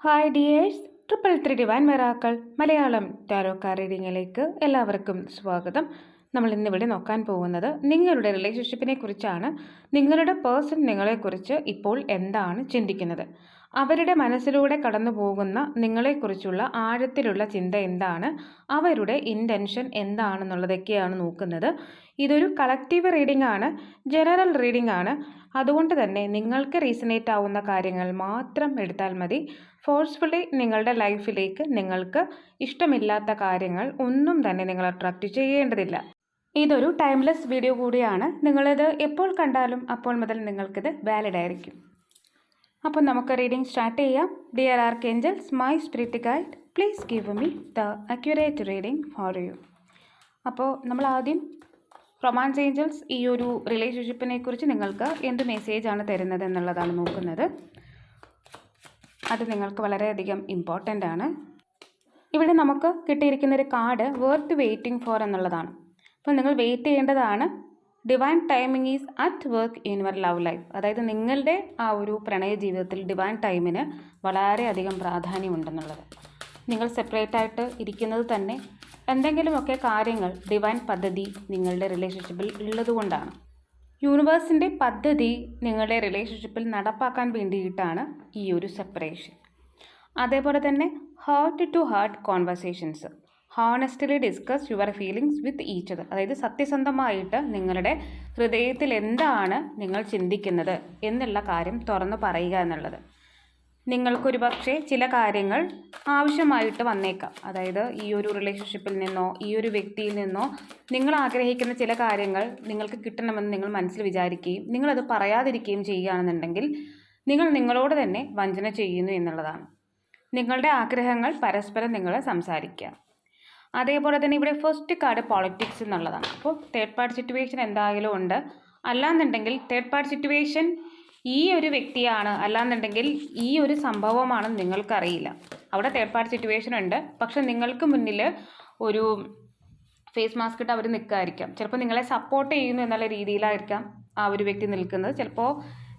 Hi dears triple three divine miracles Malayalam tarot card റീഡിങ്ങിലേക്ക് എല്ലാവർക്കും സ്വാഗതം. നമ്മൾ ഇന്നിവിടെ നോക്കാൻ പോകുന്നത് നിങ്ങളുടെ റിലേഷൻഷിപ്പിനെ കുറിച്ചാണ്. നിങ്ങളുടെ പേഴ്സൺ നിങ്ങളെക്കുറിച്ച് ഇപ്പോൾ എന്താണ് ചിന്തിക്കുന്നത്? അവരുടെ മനസ്സിലൂടെ കടന്നു പോകുന്ന നിങ്ങളെക്കുറിച്ചുള്ള ആഴത്തിലുള്ള ചിന്ത എന്താണ്? അവരുടെ ഇന്റൻഷൻ എന്താണെന്നുള്ളതൊക്കെയാണ് നോക്കുന്നത്. ഇതൊരു കളക്റ്റീവ് റീഡിംഗ് ആണ് ജനറൽ റീഡിംഗ് ആണ്. അതുകൊണ്ട് തന്നെ നിങ്ങൾക്ക് റീസണേറ്റ് ആവുന്ന കാര്യങ്ങൾ മാത്രം എടുത്താൽ മതി. ഫോഴ്സ്ഫുള്ളി നിങ്ങളുടെ ലൈഫിലേക്ക് നിങ്ങൾക്ക് ഇഷ്ടമില്ലാത്ത കാര്യങ്ങൾ ഒന്നും തന്നെ നിങ്ങൾ അട്രാക്റ്റ് ചെയ്യേണ്ടതില്ല. ഇതൊരു ടൈംലെസ് വീഡിയോ കൂടിയാണ്. നിങ്ങളിത് എപ്പോൾ കണ്ടാലും അപ്പോൾ മുതൽ നിങ്ങൾക്കിത് വാലിഡ് ആയിരിക്കും. അപ്പോൾ നമുക്ക് റീഡിംഗ് സ്റ്റാർട്ട് ചെയ്യാം. Dear archangels my spirit guide please give me the accurate reading for you അപ്പോൾ നമ്മൾ ആദ്യം റൊമാൻസ് ഏഞ്ചൽസ് ഈ ഒരു റിലേഷൻഷിപ്പിനെ കുറിച്ച് നിങ്ങൾക്ക് എന്ത് മെസ്സേജാണ് തരുന്നത് എന്നുള്ളതാണ് നോക്കുന്നത്. അത് നിങ്ങൾക്ക് വളരെയധികം ഇമ്പോർട്ടന്റ് ആണ്. ഇവിടെ നമുക്ക് കിട്ടിയിരിക്കുന്ന ഒരു കാർഡ് വേർത്ത് വെയിറ്റിംഗ് ഫോർ എന്നുള്ളതാണ്. അപ്പോൾ നിങ്ങൾ വെയിറ്റ് ചെയ്യേണ്ടതാണ്. Divine timing is at work in your love life അതായത് നിങ്ങളുടെ ആ ഒരു പ്രണയ ജീവിതത്തിൽ ഡിവൈൻ ടൈമിന് വളരെയധികം പ്രാധാന്യമുണ്ടെന്നുള്ളത്. നിങ്ങൾ സെപ്പറേറ്റ് ആയിട്ട് ഇരിക്കുന്നത് തന്നെ എന്തെങ്കിലുമൊക്കെ കാര്യങ്ങൾ ഡിവൈൻ പദ്ധതി നിങ്ങളുടെ റിലേഷൻഷിപ്പിൽ ഉള്ളതുകൊണ്ടാണ്. യൂണിവേഴ്സിന്റെ പദ്ധതി നിങ്ങളുടെ റിലേഷൻഷിപ്പിൽ നടപ്പാക്കാൻ വേണ്ടിയിട്ടാണ് ഈ ഒരു സെപ്പറേഷൻ അതേപോലെ തന്നെ heart to heart conversations honestly discuss your feelings with each other അതായത് സത്യസന്ധമായിട്ട് നിങ്ങളുടെ ഹൃദയത്തിൽ എന്താണ് നിങ്ങൾ ചിന്തിക്കുന്നത് എന്നുള്ള കാര്യം തുറന്നു പറയുക എന്നുള്ളത്. നിങ്ങൾക്കൊരു പക്ഷേ ചില കാര്യങ്ങൾ ആവശ്യമായിട്ട് വന്നേക്കാം. അതായത് ഈ ഒരു റിലേഷൻഷിപ്പിൽ നിന്നോ ഈ ഒരു വ്യക്തിയിൽ നിന്നോ നിങ്ങൾ ആഗ്രഹിക്കുന്ന ചില കാര്യങ്ങൾ നിങ്ങൾക്ക് കിട്ടണമെന്ന് നിങ്ങൾ മനസ്സിൽ വിചാരിക്കുകയും നിങ്ങളത് പറയാതിരിക്കുകയും ചെയ്യുകയാണെന്നുണ്ടെങ്കിൽ നിങ്ങൾ നിങ്ങളോട് തന്നെ വഞ്ചന ചെയ്യുന്നു എന്നുള്ളതാണ്. നിങ്ങളുടെ ആഗ്രഹങ്ങൾ പരസ്പരം നിങ്ങൾ സംസാരിക്കുക. അതേപോലെ തന്നെ ഇവിടെ ഫസ്റ്റ് കാർഡ് പോളിറ്റിക്സ് എന്നുള്ളതാണ്. അപ്പോൾ തേർഡ് പാർട്ടി സിറ്റുവേഷൻ എന്തായാലും ഉണ്ട്. അല്ലാന്നുണ്ടെങ്കിൽ തേർഡ് പാർട്ടി സിറ്റുവേഷൻ ഈ ഒരു വ്യക്തിയാണ് അല്ലാന്നുണ്ടെങ്കിൽ ഈ ഒരു സംഭവമാണ് നിങ്ങൾക്കറിയില്ല. അവിടെ തേർഡ് പാർട്ടി സിറ്റുവേഷൻ ഉണ്ട്. പക്ഷെ നിങ്ങൾക്ക് മുന്നിൽ ഒരു ഫേസ് മാസ്ക് ഇട്ട് അവർ നിൽക്കുമായിരിക്കാം ചിലപ്പോൾ നിങ്ങളെ സപ്പോർട്ട് ചെയ്യുന്നു എന്നുള്ള രീതിയിലായിരിക്കാം ആ ഒരു വ്യക്തി നിൽക്കുന്നത്. ചിലപ്പോൾ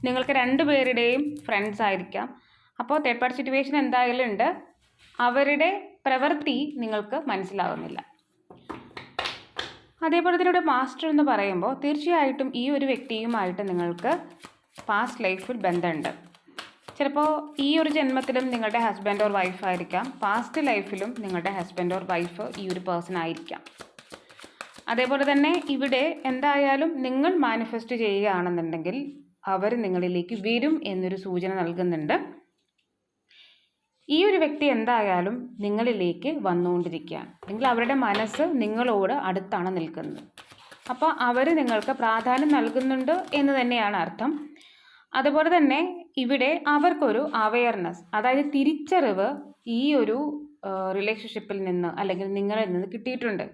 നിങ്ങൾക്ക് രണ്ട് പേരുടെയും ഫ്രണ്ട്സ് ആയിരിക്കാം. അപ്പോൾ തേർഡ് പാർട്ടി സിറ്റുവേഷൻ എന്തായാലും ഉണ്ട്. അവരുടെ പ്രവൃത്തി നിങ്ങൾക്ക് മനസ്സിലാകുന്നില്ല അതേപോലെ തന്നെ ഇവിടെ മാസ്റ്റർ എന്ന് പറയുമ്പോൾ തീർച്ചയായിട്ടും ഈ ഒരു വ്യക്തിയുമായിട്ട് നിങ്ങൾക്ക് പാസ്റ്റ് ലൈഫിൽ ബന്ധമുണ്ട്. ചിലപ്പോൾ ഈ ഒരു ജന്മത്തിലും നിങ്ങളുടെ ഹസ്ബൻഡ് ഓർ വൈഫ് ആയിരിക്കാം. പാസ്റ്റ് ലൈഫിലും നിങ്ങളുടെ ഹസ്ബൻഡ് ഓർ വൈഫ് ഈ ഒരു പേഴ്സൺ ആയിരിക്കാം. അതേപോലെ തന്നെ ഇവിടെ എന്തായാലും നിങ്ങൾ മാനിഫെസ്റ്റ് ചെയ്യുകയാണെന്നുണ്ടെങ്കിൽ അവർ നിങ്ങളിലേക്ക് വരും എന്നൊരു സൂചന നൽകുന്നുണ്ട്. ഈ ഒരു വ്യക്തി എന്തായാലും നിങ്ങളിലേക്ക് വന്നുകൊണ്ടിരിക്കുകയാണ്. അല്ലെങ്കിൽ അവരുടെ മനസ്സ് നിങ്ങളോട് അടുത്താണ് നിൽക്കുന്നത്. അപ്പോൾ അവർ നിങ്ങൾക്ക് പ്രാധാന്യം നൽകുന്നുണ്ട് എന്ന് തന്നെയാണ് അർത്ഥം. അതുപോലെ തന്നെ ഇവിടെ അവർക്കൊരു അവയർനെസ് അതായത് തിരിച്ചറിവ് ഈ ഒരു റിലേഷൻഷിപ്പിൽ നിന്ന് അല്ലെങ്കിൽ നിങ്ങളിൽ നിന്ന് കിട്ടിയിട്ടുണ്ട്.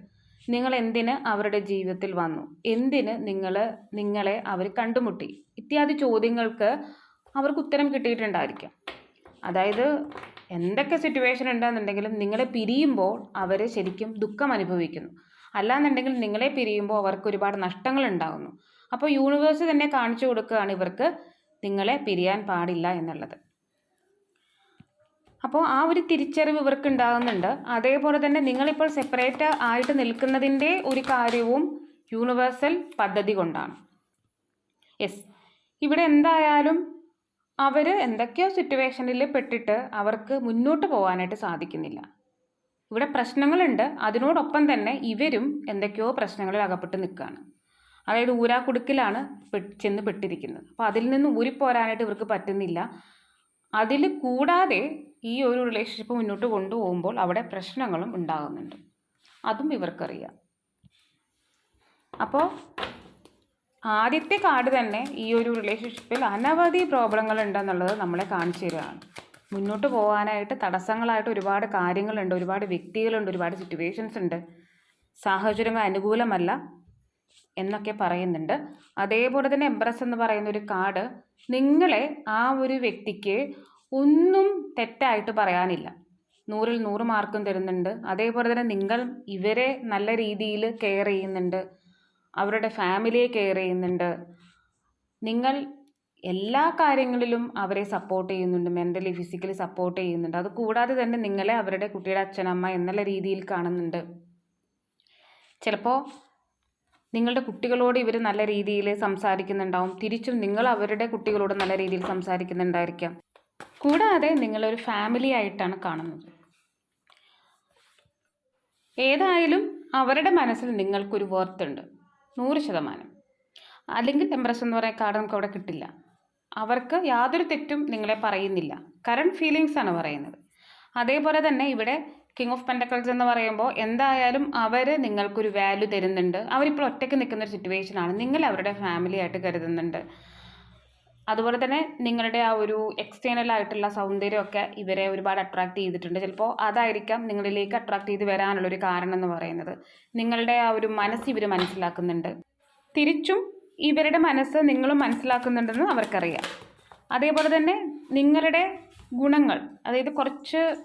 നിങ്ങൾ എന്തിന് അവരുടെ ജീവിതത്തിൽ വന്നു? എന്തിന് നിങ്ങൾ നിങ്ങളെ അവർ കണ്ടുമുട്ടി? ഇത്യാദി ചോദ്യങ്ങൾക്ക് അവർക്ക് ഉത്തരം കിട്ടിയിട്ടുണ്ടായിരിക്കാം. അതായത് എന്തൊക്കെ സിറ്റുവേഷൻ ഉണ്ടെന്നുണ്ടെങ്കിലും നിങ്ങളെ പിരിയുമ്പോൾ അവർ ശരിക്കും ദുഃഖം അനുഭവിക്കുന്നു. അല്ലാന്നുണ്ടെങ്കിൽ നിങ്ങളെ പിരിയുമ്പോൾ അവർക്ക് ഒരുപാട് നഷ്ടങ്ങൾ ഉണ്ടാകുന്നു. അപ്പോൾ യൂണിവേഴ്സ് തന്നെ കാണിച്ചു കൊടുക്കുകയാണ് ഇവർക്ക് നിങ്ങളെ പിരിയാൻ പാടില്ല എന്നുള്ളത്. അപ്പോൾ ആ ഒരു തിരിച്ചറിവ് ഇവർക്ക് ഉണ്ടാകുന്നുണ്ട് അതേപോലെ തന്നെ നിങ്ങളിപ്പോൾ സെപ്പറേറ്റ് ആയിട്ട് നിൽക്കുന്നതിന്റെ ഒരു കാര്യവും യൂണിവേഴ്സൽ പദ്ധതി കൊണ്ടാണ്. യെസ്. ഇവിടെ എന്തായാലും അവർ എന്തൊക്കെയോ സിറ്റുവേഷനിൽ പെട്ടിട്ട് അവർക്ക് മുന്നോട്ട് പോകാനായിട്ട് സാധിക്കുന്നില്ല. ഇവിടെ പ്രശ്നങ്ങളുണ്ട്. അതിനോടൊപ്പം തന്നെ ഇവരും എന്തൊക്കെയോ പ്രശ്നങ്ങളിൽ അകപ്പെട്ട് നിൽക്കുകയാണ്. അതായത് ഊരാക്കുടുക്കിലാണ് ചെന്ന് പെട്ടിരിക്കുന്നത് അപ്പോൾ അതിൽ നിന്ന് ഊരിപ്പോരാനായിട്ട് ഇവർക്ക് പറ്റുന്നില്ല. അതിൽ കൂടാതെ ഈ ഒരു റിലേഷൻഷിപ്പ് മുന്നോട്ട് കൊണ്ടുപോകുമ്പോൾ അവിടെ പ്രശ്നങ്ങളും ഉണ്ടാകുന്നുണ്ട്. അതും ഇവർക്കറിയാം. അപ്പോൾ ആദ്യത്തെ കാർഡ് തന്നെ ഈ ഒരു റിലേഷൻഷിപ്പിൽ അനവധി പ്രോബ്ലങ്ങൾ ഉണ്ടെന്നുള്ളത് നമ്മളെ കാണിച്ചു തരികയാണ് മുന്നോട്ട് പോകാനായിട്ട് തടസ്സങ്ങളായിട്ട് ഒരുപാട് കാര്യങ്ങളുണ്ട്. ഒരുപാട് വ്യക്തികളുണ്ട്. ഒരുപാട് സിറ്റുവേഷൻസ് ഉണ്ട്. സാഹചര്യങ്ങൾ അനുകൂലമല്ല. എന്നൊക്കെ പറയുന്നുണ്ട്. അതേപോലെ തന്നെ എംപ്രസ് എന്ന് പറയുന്ന ഒരു കാർഡ് നിങ്ങളെ ആ ഒരു വ്യക്തിക്ക് ഒന്നും തെറ്റായിട്ട് പറയാനില്ല. നൂറിൽ നൂറ് മാർക്കും തരുന്നുണ്ട്. അതേപോലെ തന്നെ നിങ്ങൾ ഇവരെ നല്ല രീതിയിൽ കെയർ ചെയ്യുന്നുണ്ട്. അവരുടെ ഫാമിലിയെ കെയർ ചെയ്യുന്നുണ്ട്. നിങ്ങൾ എല്ലാ കാര്യങ്ങളിലും അവരെ സപ്പോർട്ട് ചെയ്യുന്നുണ്ട്. മെന്റലി ഫിസിക്കലി സപ്പോർട്ട് ചെയ്യുന്നുണ്ട്. അത് കൂടാതെ തന്നെ നിങ്ങളെ അവരുടെ കുട്ടിയുടെ അച്ഛനമ്മ എന്നുള്ള രീതിയിൽ കാണുന്നുണ്ട്. ചിലപ്പോൾ നിങ്ങളുടെ കുട്ടികളോട് ഇവർ നല്ല രീതിയിൽ സംസാരിക്കുന്നുണ്ടാവും. തിരിച്ചും നിങ്ങൾ അവരുടെ കുട്ടികളോട് നല്ല രീതിയിൽ സംസാരിക്കുന്നുണ്ടായിരിക്കാം. കൂടാതെ നിങ്ങളൊരു ഫാമിലി ആയിട്ടാണ് കാണുന്നത്. ഏതായാലും അവരുടെ മനസ്സിൽ നിങ്ങൾക്കൊരു വർത്തുണ്ട് നൂറ് ശതമാനം. അല്ലെങ്കിൽ എംപ്രസ് എന്ന് പറയുന്ന കാർഡ് നമുക്ക് അവിടെ കിട്ടില്ല. അവർക്ക് യാതൊരു തെറ്റും നിങ്ങളെ പറയുന്നില്ല. കറണ്ട് ഫീലിങ്സ് ആണ് പറയുന്നത്. അതേപോലെ തന്നെ ഇവിടെ കിങ് ഓഫ് പെൻഡക്കൾസ് എന്ന് പറയുമ്പോൾ എന്തായാലും അവർ നിങ്ങൾക്കൊരു വാല്യൂ തരുന്നുണ്ട്. അവരിപ്പോൾ ഒറ്റയ്ക്ക് നിൽക്കുന്ന ഒരു സിറ്റുവേഷനാണ് നിങ്ങൾ അവരുടെ ഫാമിലി ആയിട്ട് കരുതുന്നുണ്ട്. അതുപോലെ തന്നെ നിങ്ങളുടെ ആ ഒരു എക്സ്റ്റേണൽ ആയിട്ടുള്ള സൗന്ദര്യമൊക്കെ ഇവരെ ഒരുപാട് അട്രാക്ട് ചെയ്തിട്ടുണ്ട്. ചിലപ്പോൾ അതായിരിക്കാം നിങ്ങളിലേക്ക് അട്രാക്ട് ചെയ്ത് വരാനുള്ള ഒരു കാരണം എന്ന് പറയുന്നത്. നിങ്ങളുടെ ആ ഒരു മനസ്സ് ഇവർ മനസ്സിലാക്കുന്നുണ്ട്. തിരിച്ചും ഇവരുടെ മനസ്സ് നിങ്ങളും മനസ്സിലാക്കുന്നുണ്ടെന്ന് അവർക്കറിയാം. അതേപോലെ തന്നെ നിങ്ങളുടെ ഗുണങ്ങൾ അതായത് കുറച്ച്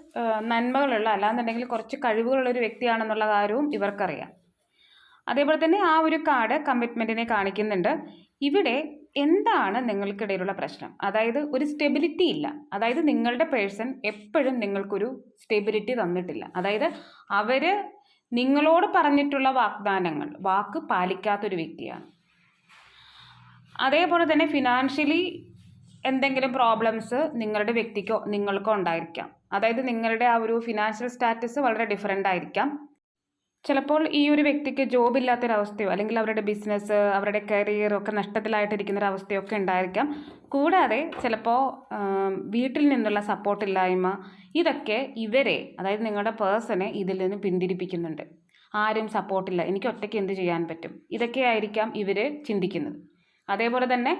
നന്മകളുള്ള അല്ലാന്നുണ്ടെങ്കിൽ കുറച്ച് കഴിവുകളുള്ള ഒരു വ്യക്തിയാണെന്നുള്ള കാര്യവും ഇവർക്കറിയാം. അതേപോലെ തന്നെ ആ ഒരു കാർഡ് കമ്മിറ്റ്മെന്റിനെ കാണിക്കുന്നുണ്ട്. ഇവിടെ എന്താണ് നിങ്ങൾക്കിടയിലുള്ള പ്രശ്നം? അതായത് ഒരു സ്റ്റെബിലിറ്റി ഇല്ല. അതായത് നിങ്ങളുടെ പേഴ്സൺ എപ്പോഴും നിങ്ങൾക്കൊരു സ്റ്റെബിലിറ്റി തന്നിട്ടില്ല. അതായത് അവർ നിങ്ങളോട് പറഞ്ഞിട്ടുള്ള വാഗ്ദാനങ്ങൾ വാക്ക് പാലിക്കാത്തൊരു വ്യക്തിയാണ്. അതേപോലെ തന്നെ ഫിനാൻഷ്യലി എന്തെങ്കിലും പ്രോബ്ലംസ് നിങ്ങളുടെ വ്യക്തിക്കോ നിങ്ങൾക്കോ ഉണ്ടായിരിക്കാം. അതായത് നിങ്ങളുടെ ആ ഒരു ഫിനാൻഷ്യൽ സ്റ്റാറ്റസ് വളരെ ഡിഫറെന്റ് ആയിരിക്കാം. ചിലപ്പോൾ ഈ ഒരു വ്യക്തിക്ക് ജോബ് ഇല്ലാത്തൊരവസ്ഥയോ അല്ലെങ്കിൽ അവരുടെ ബിസിനസ് അവരുടെ കരിയർ ഒക്കെ നഷ്ടത്തിലായിട്ടിരിക്കുന്ന ഒരു അവസ്ഥയൊക്കെ ഉണ്ടായിരിക്കാം. കൂടാതെ ചിലപ്പോൾ വീട്ടിൽ നിന്നുള്ള സപ്പോർട്ടില്ലായ്മ ഇതൊക്കെ ഇവരെ അതായത് നിങ്ങളുടെ പേഴ്സണെ ഇതിൽ നിന്ന് പിന്തിരിപ്പിക്കുന്നുണ്ട്. ആരും സപ്പോർട്ടില്ല എനിക്ക് ഒറ്റയ്ക്ക് എന്ത് ചെയ്യാൻ പറ്റും? ഇതൊക്കെ ആയിരിക്കാം ഇവർ ചിന്തിക്കുന്നത്. അതേപോലെ തന്നെ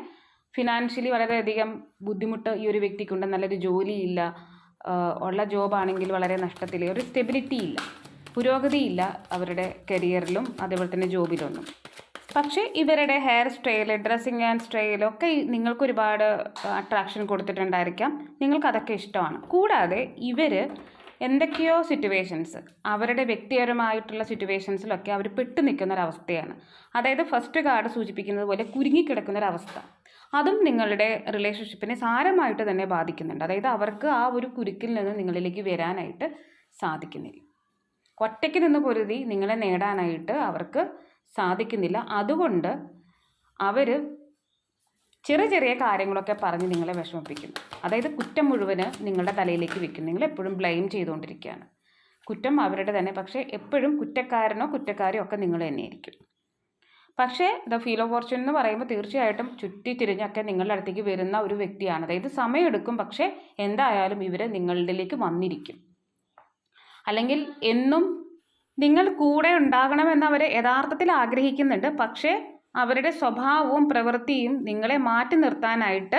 ഫിനാൻഷ്യലി വളരെയധികം ബുദ്ധിമുട്ട് ഈ ഒരു വ്യക്തിക്കുണ്ട്. നല്ലൊരു ജോലിയില്ല. ഉള്ള ജോബാണെങ്കിൽ വളരെ നഷ്ടത്തിൽ ഒരു സ്റ്റെബിലിറ്റി ഇല്ല. പുരോഗതിയില്ല അവരുടെ കരിയറിലും അതേപോലെ തന്നെ ജോബിലൊന്നും. പക്ഷേ ഇവരുടെ ഹെയർ സ്റ്റൈൽ ഡ്രസ്സിങ് ആൻഡ് സ്റ്റൈലൊക്കെ നിങ്ങൾക്ക് ഒരുപാട് അട്രാക്ഷൻ കൊടുത്തിട്ടുണ്ടായിരിക്കാം. നിങ്ങൾക്ക് അതൊക്കെ ഇഷ്ടമാണ്. കൂടാതെ ഇവർ എന്തൊക്കെയോ സിറ്റുവേഷൻസ് അവരുടെ വ്യക്തിപരമായിട്ടുള്ള സിറ്റുവേഷൻസിലൊക്കെ അവർ പെട്ടു നിൽക്കുന്ന ഒരവസ്ഥയാണ് അതായത് ഫസ്റ്റ് കാർഡ് സൂചിപ്പിക്കുന്നത് പോലെ കുരുങ്ങിക്കിടക്കുന്ന ഒരവസ്ഥ അതും നിങ്ങളുടെ റിലേഷൻഷിപ്പിനെ സാരമായിട്ട് തന്നെ ബാധിക്കുന്നുണ്ട്. അതായത് അവർക്ക് ആ ഒരു കുരുക്കിൽ നിന്ന് നിങ്ങളിലേക്ക് വരാനായിട്ട് സാധിക്കുന്നില്ല. ഒറ്റയ്ക്ക് നിന്ന് പൊരുതി നിങ്ങളെ നേടാനായിട്ട് അവർക്ക് സാധിക്കുന്നില്ല. അതുകൊണ്ട് അവർ ചെറിയ ചെറിയ കാര്യങ്ങളൊക്കെ പറഞ്ഞ് നിങ്ങളെ വിഷമിപ്പിക്കുന്നു. അതായത് കുറ്റം മുഴുവൻ നിങ്ങളുടെ തലയിലേക്ക് വെക്കും നിങ്ങൾ എപ്പോഴും ബ്ലെയിം ചെയ്തുകൊണ്ടിരിക്കുകയാണ്. കുറ്റം അവരുടെ തന്നെ. പക്ഷേ എപ്പോഴും കുറ്റക്കാരനോ കുറ്റക്കാരിയോ ഒക്കെ നിങ്ങൾ തന്നെയായിരിക്കും. പക്ഷേ ദ ഫീൽ ഓഫ് ഫോർച്യൂൺ എന്ന് പറയുമ്പോൾ തീർച്ചയായിട്ടും ചുറ്റി തിരിഞ്ഞൊക്കെ നിങ്ങളുടെ അടുത്തേക്ക് വരുന്ന ഒരു വ്യക്തിയാണ്. അതായത് സമയമെടുക്കും പക്ഷേ എന്തായാലും ഇവർ നിങ്ങളിലേക്ക് വന്നിരിക്കും. അല്ലെങ്കിൽ എന്നും നിങ്ങൾ കൂടെ ഉണ്ടാകണമെന്ന് അവർ യഥാർത്ഥത്തിൽ ആഗ്രഹിക്കുന്നുണ്ട്. പക്ഷേ അവരുടെ സ്വഭാവവും പ്രവൃത്തിയും നിങ്ങളെ മാറ്റി നിർത്താനായിട്ട്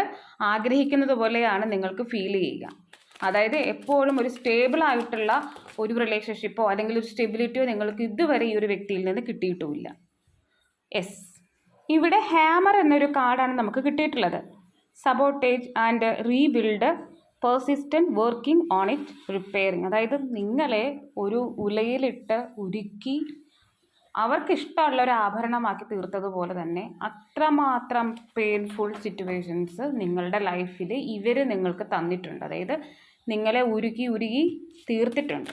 ആഗ്രഹിക്കുന്നത് പോലെയാണ് നിങ്ങൾക്ക് ഫീൽ ചെയ്യുക. അതായത് എപ്പോഴും ഒരു സ്റ്റേബിൾ ആയിട്ടുള്ള ഒരു റിലേഷൻഷിപ്പോ അല്ലെങ്കിൽ ഒരു സ്റ്റെബിലിറ്റിയോ നിങ്ങൾക്ക് ഇതുവരെ ഈ ഒരു വ്യക്തിയിൽ നിന്ന് കിട്ടിയിട്ടുമില്ല. യെസ് ഇവിടെ ഹാമർ എന്നൊരു കാർഡാണ് നമുക്ക് കിട്ടിയിട്ടുള്ളത്. Sabotage and rebuild persistent working on it repairing അതായത് നിങ്ങളെ ഒരു ഉലയിലിട്ട് ഉരുക്കി അവർക്ക് ഇഷ്ടമുള്ള ഒരു ആഭരണമാക്കി തീർത്തതുപോലെ തന്നെ അത്രമാത്രം പെയിൻഫുൾ സിറ്റുവേഷൻസ് നിങ്ങളുടെ ലൈഫിൽ ഇവർ നിങ്ങൾക്ക് തന്നിട്ടുണ്ട്. അതായത് നിങ്ങളെ ഉരുകി ഉരുകി തീർത്തിട്ടുണ്ട്.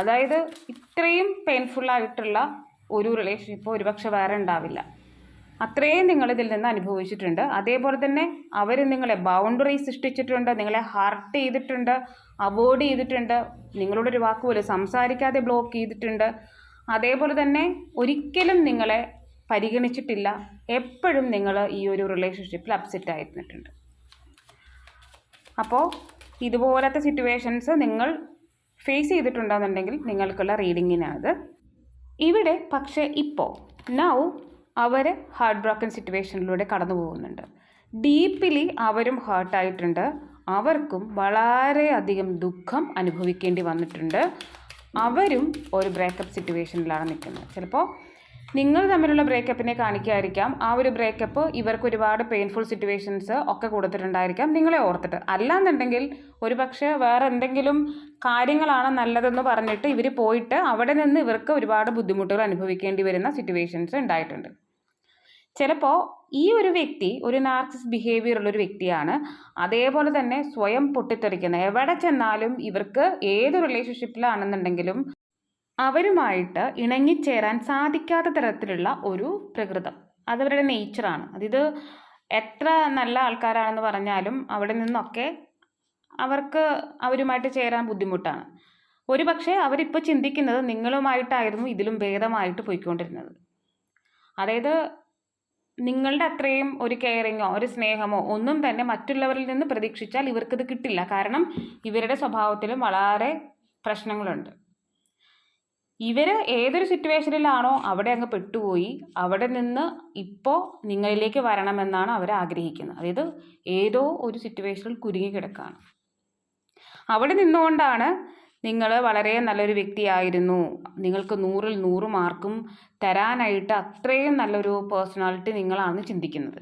അതായത് ഇത്രയും പെയിൻഫുള്ളായിട്ടുള്ള ഒരു റിലേഷൻഷിപ്പ് ഒരുപക്ഷെ വേറെ ഉണ്ടാവില്ല. അത്രയും നിങ്ങളിതിൽ നിന്ന് അനുഭവിച്ചിട്ടുണ്ട്. അതേപോലെ തന്നെ അവർ നിങ്ങളെ ബൗണ്ടറി സൃഷ്ടിച്ചിട്ടുണ്ട് നിങ്ങളെ ഹർട്ട് ചെയ്തിട്ടുണ്ട് അവോയ്ഡ് ചെയ്തിട്ടുണ്ട് നിങ്ങളോട് ഒരു വാക്ക് പോലും സംസാരിക്കാതെ ബ്ലോക്ക് ചെയ്തിട്ടുണ്ട്. അതേപോലെ തന്നെ ഒരിക്കലും നിങ്ങളെ പരിഗണിച്ചിട്ടില്ല. എപ്പോഴും നിങ്ങൾ ഈ ഒരു റിലേഷൻഷിപ്പിൽ അപ്സെറ്റ് ആയിരുന്നിട്ടുണ്ട്. അപ്പോൾ ഇതുപോലത്തെ സിറ്റുവേഷൻസ് നിങ്ങൾ ഫേസ് ചെയ്തിട്ടുണ്ടെന്നുണ്ടെങ്കിൽ നിങ്ങൾക്കുള്ള റീഡിങ്ങിനാണത് ഇവിടെ പക്ഷേ ഇപ്പോൾ നൗ അവർ ഹാർട്ട് ബ്രോക്കൻ സിറ്റുവേഷനിലൂടെ കടന്നു പോകുന്നുണ്ട്. ഡീപ്പിലി അവരും ഹേർട്ടായിട്ടുണ്ട് അവർക്കും വളരെയധികം ദുഃഖം അനുഭവിക്കേണ്ടി വന്നിട്ടുണ്ട്. അവരും ഒരു ബ്രേക്കപ്പ് സിറ്റുവേഷനിലാണ് നിൽക്കുന്നത്. ചിലപ്പോൾ നിങ്ങൾ തമ്മിലുള്ള ബ്രേക്കപ്പിനെ കാണിക്കായിരിക്കാം ആ ഒരു ബ്രേക്കപ്പ് ഇവർക്ക് ഒരുപാട് പെയിൻഫുൾ സിറ്റുവേഷൻസ് ഒക്കെ കൊടുത്തിട്ടുണ്ടായിരിക്കാം. നിങ്ങളെ ഓർത്തിട്ട്. അല്ലാന്നുണ്ടെങ്കിൽ ഒരു പക്ഷേ വേറെ എന്തെങ്കിലും കാര്യങ്ങളാണ് നല്ലതെന്ന് പറഞ്ഞിട്ട് ഇവർ പോയിട്ട് അവിടെ നിന്ന് ഇവർക്ക് ഒരുപാട് ബുദ്ധിമുട്ടുകൾ അനുഭവിക്കേണ്ടി വരുന്ന സിറ്റുവേഷൻസ് ഉണ്ടായിട്ടുണ്ട്. ചിലപ്പോൾ ഈ ഒരു വ്യക്തി ഒരു നാർസിസ് ബിഹേവിയർ ഉള്ള ഒരു വ്യക്തിയാണ്. അതേപോലെ തന്നെ സ്വയം പൊട്ടിത്തെറിക്കുന്ന എവിടെ ചെന്നാലും ഇവർക്ക് ഏത് റിലേഷൻഷിപ്പിലാണെന്നുണ്ടെങ്കിലും അവരുമായിട്ട് ഇണങ്ങിച്ചേരാൻ സാധിക്കാത്ത തരത്തിലുള്ള ഒരു പ്രകൃതം. അതവരുടെ നേച്ചറാണ്. അതിത് എത്ര നല്ല ആൾക്കാരാണെന്ന് പറഞ്ഞാലും അവിടെ നിന്നൊക്കെ അവർക്ക് അവരുമായിട്ട് ചേരാൻ ബുദ്ധിമുട്ടാണ്. ഒരു പക്ഷേ അവരിപ്പോൾ ചിന്തിക്കുന്നത് നിങ്ങളുമായിട്ടായിരുന്നു ഇതിലും ഭേദമായിട്ട് പോയിക്കൊണ്ടിരുന്നത്. അതായത് നിങ്ങളുടെ അത്രയും ഒരു കെയറിങ്ങോ ഒരു സ്നേഹമോ ഒന്നും തന്നെ മറ്റുള്ളവരിൽ നിന്ന് പ്രതീക്ഷിച്ചാൽ ഇവർക്കിത് കിട്ടില്ല. കാരണം ഇവരുടെ സ്വഭാവത്തിലും വളരെ പ്രശ്നങ്ങളുണ്ട്. ഇവർ ഏതൊരു സിറ്റുവേഷനിലാണോ അവിടെ അങ്ങ് പെട്ടുപോയി അവിടെ നിന്ന് ഇപ്പോൾ നിങ്ങളിലേക്ക് വരണമെന്നാണ് അവർ ആഗ്രഹിക്കുന്നത്. അതായത് ഏതോ ഒരു സിറ്റുവേഷനിൽ കുരുങ്ങി കിടക്കുകയാണ് അവിടെ നിന്നുകൊണ്ടാണ് നിങ്ങൾ വളരെ നല്ലൊരു വ്യക്തിയായിരുന്നു. നിങ്ങൾക്ക് നൂറിൽ നൂറ് മാർക്കും തരാനായിട്ട് അത്രയും നല്ലൊരു പേഴ്സണാലിറ്റി നിങ്ങളാണ് ചിന്തിക്കുന്നത്.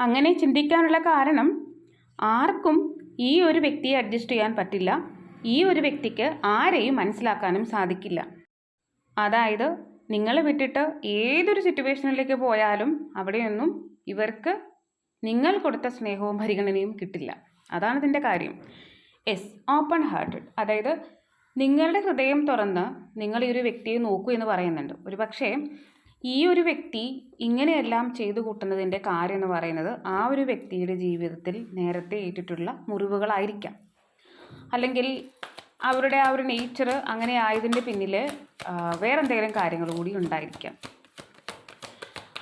അങ്ങനെ ചിന്തിക്കാനുള്ള കാരണം ആർക്കും ഈ ഒരു വ്യക്തിയെ അഡ്ജസ്റ്റ് ചെയ്യാൻ പറ്റില്ല. ഈ ഒരു വ്യക്തിക്ക് ആരെയും മനസ്സിലാക്കാനും സാധിക്കില്ല. അതായത് നിങ്ങൾ വിട്ടിട്ട് ഏതൊരു സിറ്റുവേഷനിലേക്ക് പോയാലും അവിടെയൊന്നും ഇവർക്ക് നിങ്ങൾ കൊടുത്ത സ്നേഹവും പരിഗണനയും കിട്ടില്ല. അതാണ് ഇതിന്റെ കാര്യം. എസ് ഓപ്പൺ ഹാർട്ടഡ് അതായത് നിങ്ങളുടെ ഹൃദയം തുറന്ന് നിങ്ങൾ ഈ ഒരു വ്യക്തിയെ നോക്കൂ എന്ന് പറയുന്നുണ്ട്. ഒരു പക്ഷേ ഈ ഒരു വ്യക്തി ഇങ്ങനെയെല്ലാം ചെയ്തു കൂട്ടുന്നതിന്റെ കാര്യം എന്ന് പറയുന്നത് ആ ഒരു വ്യക്തിയുടെ ജീവിതത്തിൽ നേരത്തെ ഏറ്റിട്ടുള്ള മുറിവുകളായിരിക്കാം. അല്ലെങ്കിൽ അവരുടെ ആ ഒരു നേച്ചർ അങ്ങനെ ആയതിന്റെ പിന്നിൽ വേറെ എന്തെങ്കിലും കാര്യങ്ങൾ കൂടി ഉണ്ടായിരിക്കാം.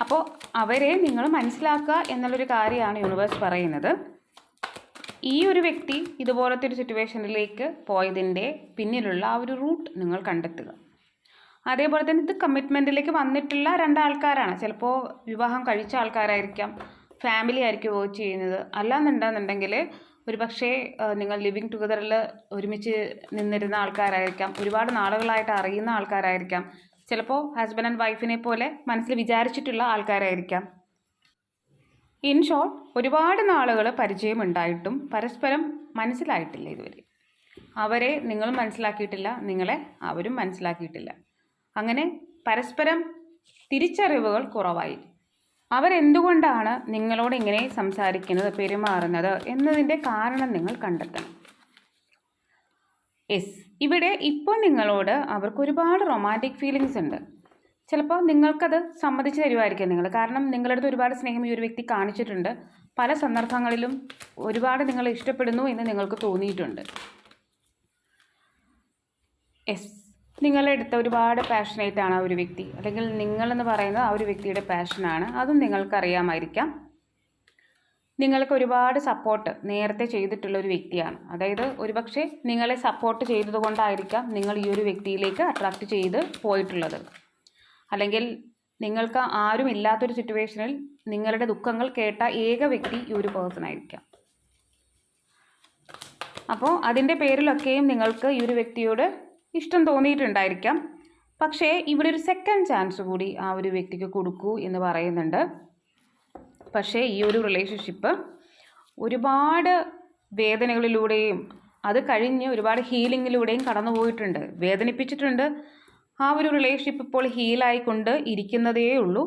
അപ്പോൾ അവരെ നിങ്ങൾ മനസ്സിലാക്കുക എന്നുള്ളൊരു കാര്യമാണ് യൂണിവേഴ്സ് പറയുന്നത്. ഈ ഒരു വ്യക്തി ഇതുപോലത്തെ ഒരു സിറ്റുവേഷനിലേക്ക് പോയതിന്റെ പിന്നിലുള്ള ആ ഒരു റൂട്ട് നിങ്ങൾ കണ്ടെത്തുക. അതേപോലെ തന്നെ ഇത് കമ്മിറ്റ്മെന്റിലേക്ക് വന്നിട്ടുള്ള രണ്ടാൾക്കാരാണ്. ചിലപ്പോൾ വിവാഹം കഴിച്ച ആൾക്കാരായിരിക്കാം ഫാമിലി ആയിരിക്കും വർക്ക് ചെയ്യുന്നത്. അല്ലാന്നുണ്ടെന്നുണ്ടെങ്കിൽ ഒരു പക്ഷേ നിങ്ങൾ ലിവിങ് ടുഗദറിൽ ഒരുമിച്ച് നിന്നിരുന്ന ആൾക്കാരായിരിക്കാം. ഒരുപാട് നാളുകളായിട്ട് അറിയുന്ന ആൾക്കാരായിരിക്കാം. ചിലപ്പോൾ ഹസ്ബൻഡ് ആൻഡ് വൈഫിനെ പോലെ മനസ്സിൽ വിചാരിച്ചിട്ടുള്ള ആൾക്കാരായിരിക്കാം. ഇൻ ഷോർട്ട് ഒരുപാട് നാളുകൾ പരിചയമുണ്ടായിട്ടും പരസ്പരം മനസ്സിലായിട്ടില്ല ഇതുവരെ. അവരെ നിങ്ങൾ മനസ്സിലാക്കിയിട്ടില്ല നിങ്ങളെ അവരും മനസ്സിലാക്കിയിട്ടില്ല. അങ്ങനെ പരസ്പരം തിരിച്ചറിവുകൾ കുറവായി അവരെന്തുകൊണ്ടാണ് നിങ്ങളോട് ഇങ്ങനെ സംസാരിക്കുന്നത് പെരുമാറുന്നത് എന്നതിന്റെ കാരണം നിങ്ങൾ കണ്ടെത്തണം. യെസ് ഇവിടെ ഇപ്പോൾ നിങ്ങളോട് അവർക്ക് ഒരുപാട് റൊമാന്റിക് ഫീലിങ്സ് ഉണ്ട്. ചിലപ്പോൾ നിങ്ങൾക്കത് സമ്മതിച്ച് തരുമായിരിക്കും നിങ്ങൾ. കാരണം നിങ്ങളുടെ അടുത്ത് ഒരുപാട് സ്നേഹം ഈ ഒരു വ്യക്തി കാണിച്ചിട്ടുണ്ട്. പല സന്ദർഭങ്ങളിലും ഒരുപാട് നിങ്ങൾ ഇഷ്ടപ്പെടുന്നു എന്ന് നിങ്ങൾക്ക് തോന്നിയിട്ടുണ്ട്. യെസ് നിങ്ങളെടുത്ത ഒരുപാട് പാഷനേറ്റ് ആണ് ആ ഒരു വ്യക്തി. അല്ലെങ്കിൽ നിങ്ങളെന്ന് പറയുന്നത് ആ ഒരു വ്യക്തിയുടെ പാഷനാണ് അതും നിങ്ങൾക്കറിയാമായിരിക്കാം. നിങ്ങൾക്ക് ഒരുപാട് സപ്പോർട്ട് നേരത്തെ ചെയ്തിട്ടുള്ള ഒരു വ്യക്തിയാണ്. അതായത് ഒരുപക്ഷെ നിങ്ങളെ സപ്പോർട്ട് ചെയ്തതുകൊണ്ടായിരിക്കാം നിങ്ങൾ ഈ ഒരു വ്യക്തിയിലേക്ക് അട്രാക്റ്റ് ചെയ്ത് പോയിട്ടുള്ളത്. അല്ലെങ്കിൽ നിങ്ങൾക്ക് ആരും ഇല്ലാത്തൊരു സിറ്റുവേഷനിൽ നിങ്ങളുടെ ദുഃഖങ്ങൾ കേട്ട ഏക വ്യക്തി ഈ ഒരു പേഴ്സൺ ആയിരിക്കാം. അപ്പോൾ അതിന്റെ പേരിലൊക്കെയും നിങ്ങൾക്ക് ഈ ഒരു വ്യക്തിയോട് ഇഷ്ടം തോന്നിയിട്ടുണ്ടായിരിക്കാം. പക്ഷേ ഇവിടെ ഒരു സെക്കൻഡ് ചാൻസ് കൂടി ആ ഒരു വ്യക്തിക്ക് കൊടുക്കൂ എന്ന് പറയുന്നുണ്ട്. പക്ഷേ ഈ ഒരു റിലേഷൻഷിപ്പ് ഒരുപാട് വേദനകളിലൂടെയും അത് കഴിഞ്ഞ് ഒരുപാട് ഹീലിങ്ങിലൂടെയും കടന്നു പോയിട്ടുണ്ട് വേദനിപ്പിച്ചിട്ടുണ്ട്. ആ ഒരു റിലേഷൻഷിപ്പ് ഇപ്പോൾ ഹീലായിക്കൊണ്ട് ഇരിക്കുന്നതേ ഉള്ളൂ.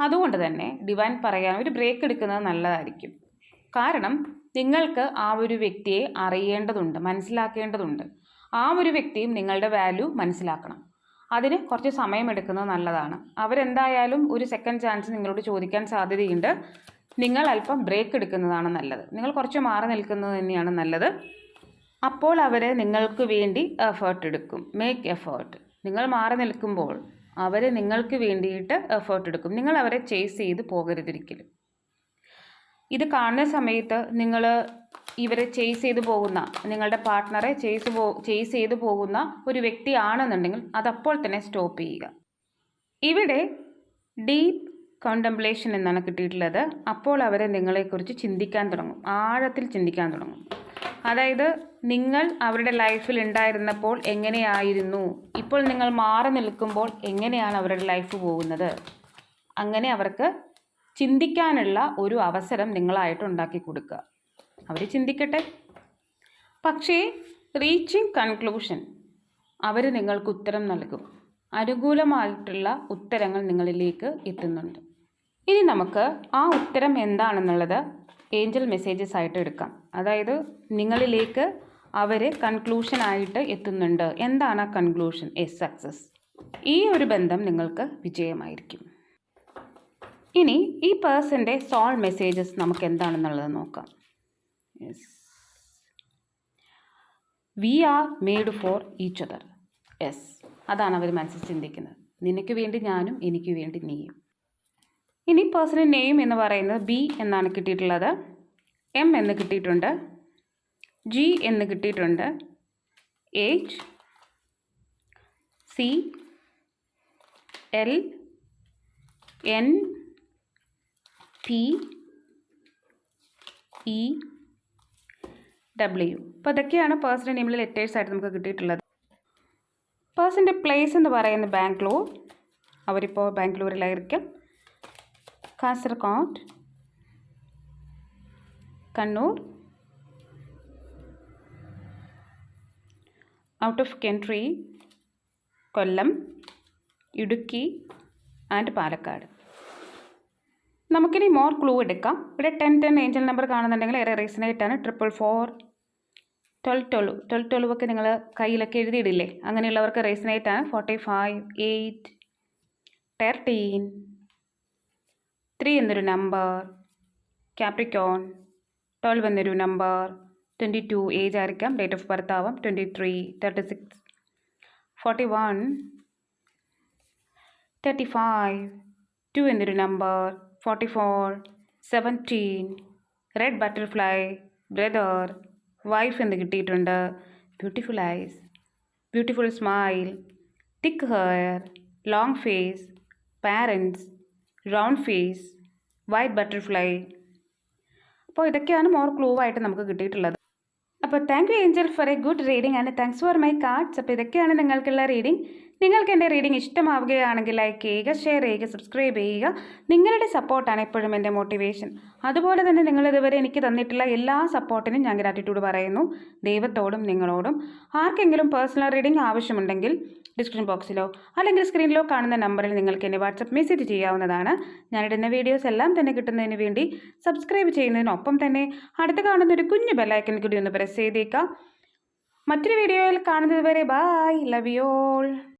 അതുകൊണ്ട് തന്നെ ഡിവൈൻ പറയാൻ ഒരു ബ്രേക്ക് എടുക്കുന്നത് നല്ലതായിരിക്കും. കാരണം നിങ്ങൾക്ക് ആ ഒരു വ്യക്തിയെ അറിയേണ്ടതുണ്ട് മനസ്സിലാക്കേണ്ടതുണ്ട്. ആ ഒരു വ്യക്തിയും നിങ്ങളുടെ വാല്യൂ മനസ്സിലാക്കണം. അതിന് കുറച്ച് സമയമെടുക്കുന്നത് നല്ലതാണ്. അവരെന്തായാലും ഒരു സെക്കൻഡ് ചാൻസ് നിങ്ങളോട് ചോദിക്കാൻ സാധ്യതയുണ്ട്. നിങ്ങൾ അല്പം ബ്രേക്ക് എടുക്കുന്നതാണ് നല്ലത്. നിങ്ങൾ കുറച്ച് മാറി നിൽക്കുന്നത് തന്നെയാണ് നല്ലത്. അപ്പോൾ അവർ നിങ്ങൾക്ക് വേണ്ടി എഫേർട്ട് എടുക്കും. മേക്ക് എഫേർട്ട് നിങ്ങൾ മാറി നിൽക്കുമ്പോൾ അവർ നിങ്ങൾക്ക് വേണ്ടിയിട്ട് എഫേർട്ട് എടുക്കും. നിങ്ങൾ അവരെ ചേസ് ചെയ്ത് പോകരുതിരിക്കലും ഇത് കാണുന്ന സമയത്ത് നിങ്ങൾ ഇവരെ ചേസ് ചെയ്തു പോകുന്ന നിങ്ങളുടെ പാർട്ട്ണറെ ചേസ് പോ ചേസ് ചെയ്തു പോകുന്ന ഒരു വ്യക്തിയാണെന്നുണ്ടെങ്കിൽ അതപ്പോൾ തന്നെ സ്റ്റോപ്പ് ചെയ്യുക. ഇവിടെ ഡീപ്പ് കോണ്ടംപ്ലേഷൻ എന്നാണ് കിട്ടിയിട്ടുള്ളത്. അപ്പോൾ അവർ നിങ്ങളെക്കുറിച്ച് ചിന്തിക്കാൻ തുടങ്ങും. ആഴത്തിൽ ചിന്തിക്കാൻ തുടങ്ങും. അതായത് നിങ്ങൾ അവരുടെ ലൈഫിൽ ഉണ്ടായിരുന്നപ്പോൾ എങ്ങനെയായിരുന്നു? ഇപ്പോൾ നിങ്ങൾ മാറി നിൽക്കുമ്പോൾ എങ്ങനെയാണ് അവരുടെ ലൈഫ് പോകുന്നത്? അങ്ങനെ അവർക്ക് ചിന്തിക്കാനുള്ള ഒരു അവസരം നിങ്ങളായിട്ട് ഉണ്ടാക്കി കൊടുക്കുക. അവർ ചിന്തിക്കട്ടെ. പക്ഷേ റീച്ചിങ് കൺക്ലൂഷൻ അവർ നിങ്ങൾക്ക് ഉത്തരം നൽകും. അനുകൂലമായിട്ടുള്ള ഉത്തരങ്ങൾ നിങ്ങളിലേക്ക് എത്തുന്നുണ്ട്. ഇനി നമുക്ക് ആ ഉത്തരം എന്താണെന്നുള്ളത് ഏഞ്ചൽ മെസ്സേജസ് ആയിട്ട് എടുക്കാം. അതായത് നിങ്ങളിലേക്ക് അവർ കൺക്ലൂഷനായിട്ട് എത്തുന്നുണ്ട്. എന്താണ് ആ കൺക്ലൂഷൻ? എസ് സക്സസ് ഈ ഒരു ബന്ധം നിങ്ങൾക്ക് വിജയമായിരിക്കും. ഇനി ഈ പേഴ്സന്റെ സോൾ മെസ്സേജസ് നമുക്ക് എന്താണെന്നുള്ളത് നോക്കാം. Yes we are made for each other yes അതാണ് അവർ മനസ്സിൽ ചിന്തിക്കുന്നത്. നിനക്ക് വേണ്ടി ഞാനും എനിക്ക് വേണ്ടി നീയും. ഇനി പേഴ്സണൽ നെയിം എന്ന് പറയുന്നത് ബി എന്നാണ് കിട്ടിയിട്ടുള്ളത്. എം എന്ന് കിട്ടിയിട്ടുണ്ട്. ജി എന്ന് കിട്ടിയിട്ടുണ്ട്. H C L N P E W അപ്പോൾ അതൊക്കെയാണ് പേഴ്സണൽ നെയിമിൽ ലെറ്റേഴ്സ് ആയിട്ട് നമുക്ക് കിട്ടിയിട്ടുള്ളത്. പേഴ്സന്റെ പ്ലേസ് എന്ന് പറയുന്നത് ബാംഗ്ലൂർ. അവരിപ്പോൾ ബാംഗ്ലൂരിലായിരിക്കും. Kasaragod Kannur. Out of country Kollam Idukki and Palakkad. നമുക്കിനി മോർ ക്ലൂ എടുക്കാം. ഇവിടെ ടെൻ ടെൻ ഏഞ്ചൽ നമ്പർ കാണുന്നുണ്ടെങ്കിൽ ഏറെ റീസണായിട്ടാണ് triple four twelve twelve twelve twelve ഒക്കെ നിങ്ങൾ കയ്യിലൊക്കെ എഴുതിയിടില്ലേ? അങ്ങനെയുള്ളവർക്ക് റീസണായിട്ടാണ് forty five eight thirteen three എന്നൊരു നമ്പർ ക്യാപ്രിക്കോൺ ട്വൽവ് എന്നൊരു നമ്പർ ട്വന്റി ടു ഏജ് ആയിരിക്കാം. ഡേറ്റ് ഓഫ് ബർത്ത് ആവാം. Twenty three thirty six forty one thirty five two എന്നൊരു number forty four seventeen red butterfly brother wife എന്ന് കിട്ടിയിട്ടുണ്ട്? Beautiful eyes beautiful smile thick hair long face parents round face white butterfly. അപ്പോൾ ഇതൊക്കെയാണ് more clue ആയിട്ട് നമുക്ക് കിട്ടിയിട്ടുള്ളത്. അപ്പോൾ thank you angel for a good reading and thanks for my cards. അപ്പോൾ ഇതൊക്കെയാണ് നിങ്ങൾക്കുള്ള റീഡിംഗ് നിങ്ങൾക്ക് എന്റെ റീഡിംഗ് ഇഷ്ടമാവുകയാണെങ്കിൽ ലൈക്ക് ചെയ്യുക ഷെയർ ചെയ്യുക സബ്സ്ക്രൈബ് ചെയ്യുക. നിങ്ങളുടെ സപ്പോർട്ടാണ് എപ്പോഴും എന്റെ മോട്ടിവേഷൻ അതുപോലെ തന്നെ നിങ്ങളിതുവരെ എനിക്ക് തന്നിട്ടുള്ള എല്ലാ സപ്പോർട്ടിനും ഞാൻ ഗ്രാറ്റിറ്റ്യൂഡ് പറയുന്നു. ദൈവത്തോടും നിങ്ങളോടും. ആർക്കെങ്കിലും പേഴ്സണൽ റീഡിംഗ് ആവശ്യമുണ്ടെങ്കിൽ ഡിസ്ക്രിപ്ഷൻ ബോക്സിലോ അല്ലെങ്കിൽ സ്ക്രീനിലോ കാണുന്ന നമ്പറിൽ നിങ്ങൾക്ക് എന്നെ വാട്സപ്പ് മെസ്സേജ് ചെയ്യാവുന്നതാണ്. ഞാനിടുന്ന വീഡിയോസ് എല്ലാം തന്നെ കിട്ടുന്നതിന് വേണ്ടി സബ്സ്ക്രൈബ് ചെയ്യുന്നതിനൊപ്പം തന്നെ അടുത്ത് കാണുന്ന ഒരു കുഞ്ഞു ബെല്ലൈക്കൻ കൂടി ഒന്ന് പ്രസ് ചെയ്തേക്കാം. മറ്റൊരു വീഡിയോയിൽ കാണുന്നത് വരെ ബായ് ലവ് യു ഓൾ